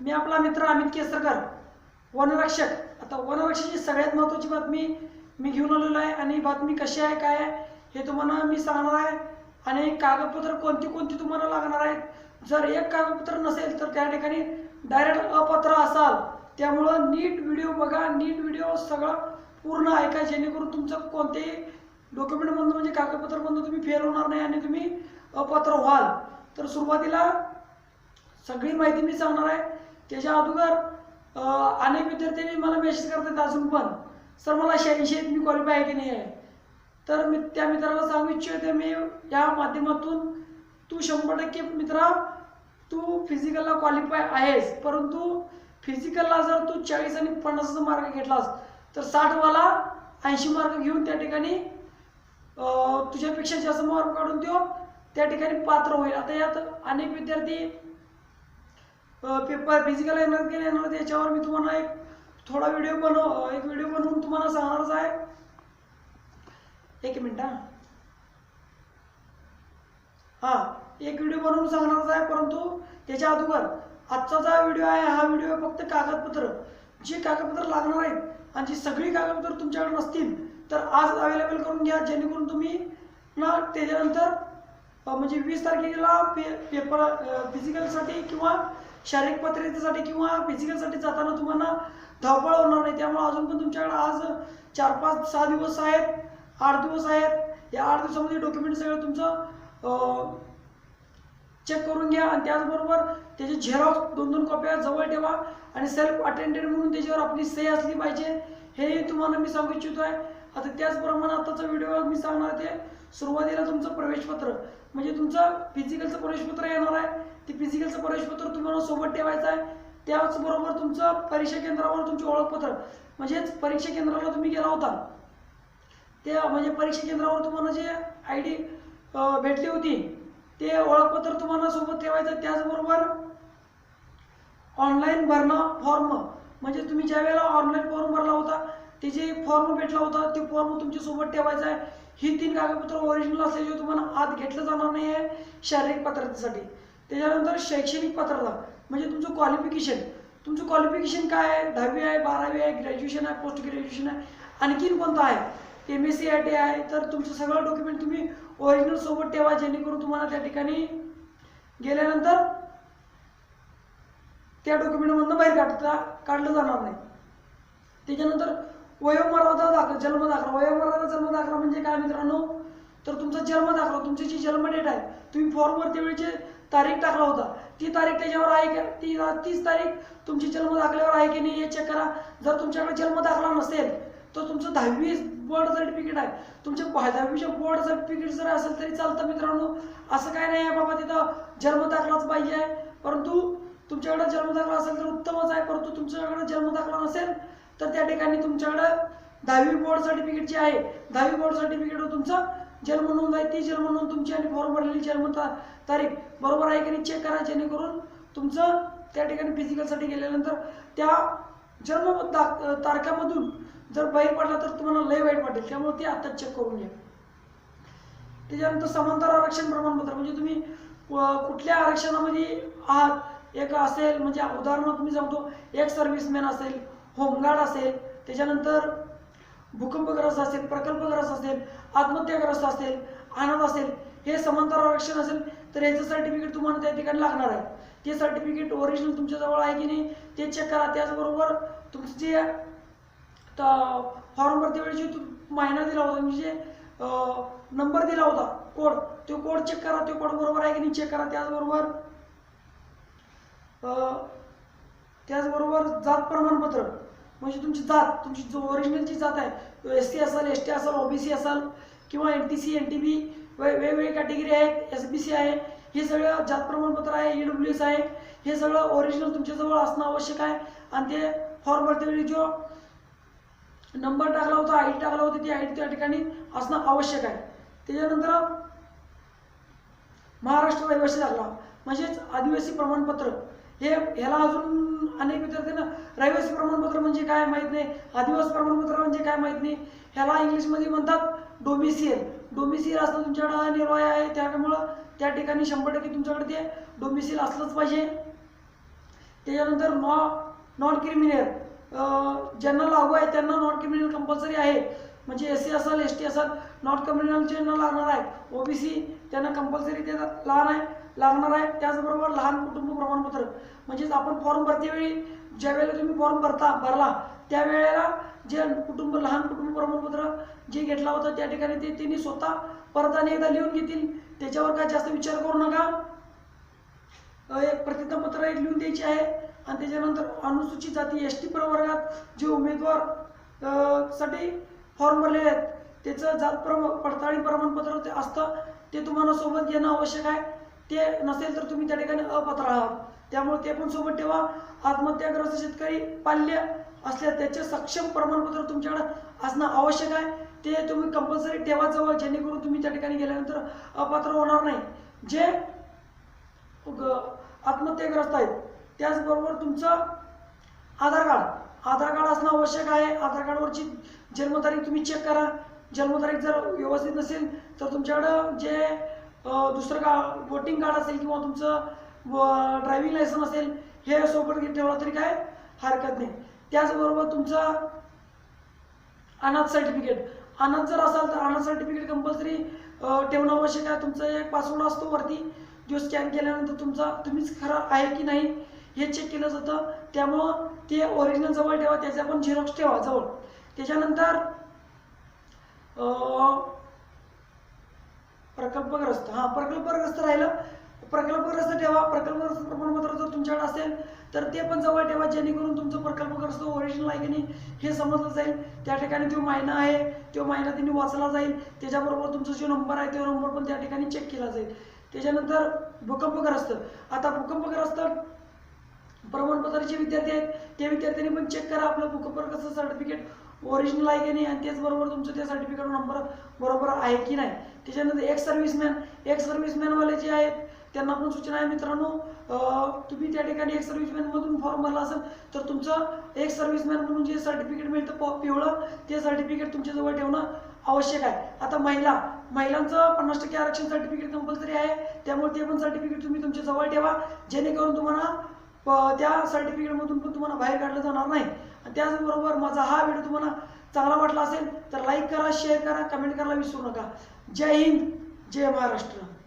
मी आपला मित्र अमित केसरकर वनरक्षक. आता वनरक्षकाची सगळ्यात महत्त्वाची बातमी मी घेऊन आलेलो आहे आणि बातमी कशी आहे काय आहे हे तुम्हाला मी सांगणार आहे. आणि कागदपत्र कोणती कोणती तुम्हाला लागणार आहेत? जर एक कागदपत्र नसेल तर त्या ठिकाणी डायरेक्ट अपत्र असाल. त्यामुळं नीट व्हिडिओ बघा नीट व्हिडिओ सगळं पूर्ण ऐका जेणेकरून तुमचं कोणतेही डॉक्युमेंटमधून म्हणजे कागदपत्रामधून तुम्ही फेल होणार नाही आणि तुम्ही अपात्र व्हाल. तर सुरुवातीला सगळी माहिती मी सांगणार आहे. त्याच्या अगोदर अनेक विद्यार्थ्यांनी मला मेसेज करतात अजून पण. सर मला शहाऐंशी आहेत मी क्वालिफाय आहे की नाही आहे? तर मी त्या मित्राला सांगू इच्छिते मी या माध्यमातून तू शंभर टक्के मित्रा तू फिजिकलला क्वालिफाय आहेस परंतु फिजिकलला जर तू चाळीस आणि पन्नासचा मार्क घेतलास तर साठवाला ऐंशी मार्क घेऊन त्या ठिकाणी तुझ्यापेक्षा जास्त मार्क काढून देऊ. त्या ठिकाणी पात्र होईल. आता यात अनेक विद्यार्थी पेपर फिजिकल येणार की येणार त्याच्यावर मी तुम्हाला एक थोडा व्हिडिओ बनव एक व्हिडिओ बनवून तुम्हाला सांगणारच आहे. एक मिनिट हा. हा एक व्हिडिओ बनवून सांगणारच आहे परंतु त्याच्या अगोदर आजचा जो व्हिडिओ आहे हा व्हिडिओ फक्त कागदपत्र. जी कागदपत्र लागणार आहेत आणि जी सगळी कागदपत्र तुमच्याकडे नसतील तर आज अवेलेबल करून घ्या जेणेकरून तुम्ही ना त्याच्यानंतर म्हणजे वीस तारखेला पे पेपर फिजिकलसाठी किंवा शारीरिक पात्रतेसाठी किंवा फिजिकलसाठी जाताना तुम्हाला धावपळ होणार नाही. त्यामुळे अजून पण तुमच्याकडे आज चार पाच सहा दिवस आहेत आठ दिवस आहेत. या आठ दिवसामध्ये डॉक्युमेंट सगळं तुमचं चेक करून घ्या. आणि त्याचबरोबर त्याचे झेरॉक्स दोन दोन कॉप्या जवळ ठेवा. आणि सेल्फ अटेंडेड म्हणून त्याच्यावर आपली सही असली पाहिजे. हे तुम्हाला मी सांगू इच्छितो आहे. आता त्याचप्रमाणे आताचा व्हिडिओ मी सांगणार ते. सुरुवातीला तुमचं प्रवेशपत्र म्हणजे तुमचं फिजिकलचं प्रवेशपत्र येणार आहे. ते फिजिकलचं प्रवेशपत्र तुम्हाला सोबत ठेवायचं आहे. त्याचबरोबर तुमचं परीक्षा केंद्रावर तुमचे ओळखपत्र. म्हणजेच परीक्षा केंद्राला तुम्ही गेला होता. ते म्हणजे परीक्षा केंद्रावर तुम्हाला जे आय डी भेटली होती ते ओळखपत्र तुम्हाला सोबत ठेवायचं त्याचबरोबर ऑनलाईन भरणं फॉर्म म्हणजे तुम्ही ज्या वेळेला ऑनलाईन फॉर्म भरला होता ते जे फॉर्म भेटला होता ते फॉर्म तुमच्यासोबत ठेवायचा आहे. ही तीन कागदपत्र ओरिजिनल असल्याशिवाय तुम्हाला आत घेतलं जाणार नाही आहे शारीरिक पात्रतेसाठी. त्याच्यानंतर शैक्षणिक पात्रता म्हणजे तुमचं क्वालिफिकेशन तुमचं क्वालिफिकेशन काय आहे? दहावी आहे बारावी आहे ग्रॅज्युएशन आहे पोस्ट ग्रॅज्युएशन आहे आणखीन कोणतं आहे? M S C I T आहे तर तुमचं सगळं डॉक्युमेंट तुम्ही ओरिजिनल सोबत ठेवा जेणेकरून तुम्हाला त्या ठिकाणी गेल्यानंतर त्या डॉक्युमेंटमधनं बाहेर काढता काढलं जाणार नाही. त्याच्यानंतर वयोमर्यादा दाखला जन्म दाखला. वयोमर्यादा जन्म दाखला म्हणजे काय मित्रांनो? तर तुमचा जन्म दाखला तुमची जी जन्म डेट आहे तुम्ही फॉर्मवर त्यावेळीची तारीख टाकला होता. ती तारीख त्याच्यावर आहे का? ती तीच तारीख तुमची जन्म दाखल्यावर आहे की नाही हे चेक करा. जर तुमच्याकडे जन्म दाखला नसेल तर तुमचं दहावी बोर्ड सर्टिफिकेट आहे. तुमच्या दहावीचे दहावीच्या बोर्ड सर्टिफिकेट जर असेल तरी चालतं मित्रांनो. असं काय नाही आहे बाबा तिथं जन्म दाखलाच पाहिजे आहे. परंतु तुमच्याकडे जन्म दाखला असेल तर उत्तमच आहे. परंतु तुमच्याकडे जन्म दाखला नसेल तर त्या ठिकाणी तुमच्याकडं दहावी बोर्ड सर्टिफिकेट जे आहे दहावी बोर्ड सर्टिफिकेटवर तुमचं जन्म नोंद आहे ती जन्म नोंद तुमची आणि फॉर्म भरलेली जन्म तारीख. बरोबर आहे की नाही? चेक करा जेणेकरून तुमचं त्या ठिकाणी फिजिकलसाठी गेल्यानंतर त्या जन्म दा- तारखामधून जर बाहेर पडला तर तुम्हाला लय वाईट वाटेल. त्यामुळे ते आता चेक करून घ्या. त्याच्यानंतर समांतर आरक्षण प्रमाणपत्र. म्हणजे तुम्ही कुठल्या आरक्षणामध्ये आहात? एक असेल म्हणजे उदाहरणार्थ मी सांगतो एक सर्व्हिसमॅन असेल होमगार्ड असेल त्याच्यानंतर भूकंपग्रस्त असेल प्रकल्पग्रस्त असेल आत्महत्याग्रस्त असेल अनाथ असेल हे समांतर आरक्षण असेल तर याचं सर्टिफिकेट तुम्हाला त्या ठिकाणी लागणार आहे. ते सर्टिफिकेट ओरिजिनल तुमच्याजवळ आहे की नाही ते चेक करा. त्याचबरोबर तुमचं जे फॉर्म भरते वेळी जे महिना दिला होता म्हणजे नंबर दिला होता कोड तो कोड चेक करा तो कोड बरोबर आहे की नाही चेक करा. त्याचबरोबर त्याचबरोबर जात प्रमाणपत्र. म्हणजे तुमची जात तुमची जो ओरिजिनल जी जात आहे एस टी असेल एस टी असेल ओबीसी असेल किंवा N T C N T B वेगवेगळी कॅटेगरी आहेत एस बी सी आहे हे सगळं जात प्रमाणपत्र आहे ई डब्ल्यू एस आहे हे सगळं ओरिजिनल तुमच्याजवळ असणं आवश्यक आहे. आणि ते फॉर्म भरतेवेळी जो नंबर टाकला होता आय डी टाकला होता ती आय डी त्या ठिकाणी असणं आवश्यक आहे. त्याच्यानंतर महाराष्ट्र रहिवासी दाखला म्हणजेच आदिवासी प्रमाणपत्र. हे ह्याला अजून अनेक विद्यार्थ्यांना रहिवासी प्रमाणपत्र म्हणजे काय माहीत नाही आदिवासी प्रमाणपत्र म्हणजे काय माहीत नाही. ह्याला इंग्लिशमध्ये म्हणतात डोमिसियल डोमिसियल असणं तुमच्याकडं निर्वाह आहे त्यामुळं त्या ठिकाणी शंभर टक्के तुमच्याकडे ते डोमिसियल असलंच पाहिजे. त्याच्यानंतर नॉ नॉन क्रिमिनल ज्यांना लागू आहे त्यांना नॉन क्रिमिनल कंपल्सरी आहे. म्हणजे एस सी असाल एस टी असेल नॉन क्रिमिनल ज्यांना लागणार आहे ओबीसी त्यांना कंपल्सरी ते लहान आहे. लागणार आहे. त्याचबरोबर लहान कुटुंब प्रमाणपत्र. म्हणजेच आपण फॉर्म भरतेवेळी ज्या वेळेला तुम्ही फॉर्म भरता भरला त्यावेळेला जे कुटुंब लहान कुटुंब प्रमाणपत्र जे घेतला होता त्या ठिकाणी ते त्यांनी स्वतः परत आणि एकदा लिहून घेतील. त्याच्यावर काय जास्त विचार करू नका. एक प्रतिज्ञापत्र एक लिहून द्यायची आहे. आणि त्याच्यानंतर अनुसूचित जाती एस टी प्रवर्गात जे उमेदवारसाठी फॉर्म भरलेले आहेत त्याचं जात प्रम पडताळी प्रमाणपत्र ते असतं ते तुम्हाला सोबत घेणं आवश्यक आहे. ते नसेल तर तुम्ही त्या ठिकाणी अपात्र आहात. त्यामुळे ते पण सोबत ठेवा. आत्महत्याग्रस्त शेतकरी पाल्य असल्या त्याचे सक्षम प्रमाणपत्र तुमच्याकडे असणं आवश्यक आहे. ते तुम्ही कंपल्सरी ठेवा जवळ जेणेकरून तुम्ही त्या ठिकाणी गेल्यानंतर अपात्र होणार नाही. जे ग- आत्महत्याग्रस्त आहेत त्याचबरोबर तुमचं आधार कार्ड. आधार कार्ड असणं आवश्यक आहे. आधार कार्डवरची जन्मतारीख तुम्ही चेक करा. जन्मतारीख जर व्यवस्थित नसेल तर तुमच्याकडं जे दुसरं का वोटिंग कार्ड असेल किंवा तुमचं ड्रायव्हिंग लायसन असेल हे सोबत ठेवलं तरी काय हरकत नाही. त्याचबरोबर तुमचं अनाथ सर्टिफिकेट अनाथ जर असाल तर अनाथ सर्टिफिकेट कंपल्सरी ठेवणं आवश्यक आहे. तुमचा एक पासवर्ड असतो वरती जो स्कॅन केल्यानंतर तुमचा तुम्हीच खरं आहे की नाही हे चेक केलं जातं. त्यामुळं ते ओरिजिनल जवळ ठेवा त्याचा पण झेरॉक्स ठेवा जवळ. त्याच्यानंतर प्रकल्पग्रस्त हां प्रकल्पग्रस्त राहिलं. प्रकल्पग्रस्त ठेवा. प्रकल्पग्रस्त प्रमाणपत्र जर तुमच्याकडे असेल तर ते पण जवळ ठेवा जेणेकरून तुमचं प्रकल्पग्रस्त ओरिजिनल आहे की नाही हे समजलं जाईल. त्या ठिकाणी तो महिना आहे तो महिना त्यांनी वाचला जाईल. त्याच्याबरोबर तुमचा जो नंबर आहे तो नंबर पण त्या ठिकाणी चेक केला जाईल. त्याच्यानंतर भूकंपग्रस्त. आता भूकंपग्रस्त प्रमाणपत्राचे विद्यार्थी आहेत. त्या विद्यार्थ्यांनी पण चेक करा आपलं भूकंपग्रस्त सर्टिफिकेट ओरिजिनल आहे की नाही? आणि त्याचबरोबर तुमचं ते सर्टिफिकेट नंबर बरोबर आहे की नाही? त्याच्यानंतर एक सर्व्हिसमॅन एक सर्व्हिसमॅनवाले जे आहेत त्यांना पण सूचना आहे मित्रांनो. तुम्ही त्या ठिकाणी एक सर्व्हिसमॅनमधून फॉर्म भरला असेल तर तुमचं एक सर्व्हिसमॅन म्हणून जे सर्टिफिकेट मिळतं प- पिवळं ते सर्टिफिकेट तुमच्याजवळ ठेवणं आवश्यक आहे. आता महिला महिलांचं पन्नास टक्के आरक्षण सर्टिफिकेट कंपल्सरी आहे. त्यामुळे ते पण सर्टिफिकेट तुम्ही तुमच्या जवळ ठेवा. जेणेकरून तुम्हाला प- त्या सर्टिफिकेटमधून पण तुम्हाला बाहेर काढलं जाणार नाही. आणि त्याचबरोबर माझा हा व्हिडिओ तुम्हाला चांगला वाटला असेल तर लाईक करा शेअर करा कमेंट करायला विसरू नका. जय हिंद जय महाराष्ट्र.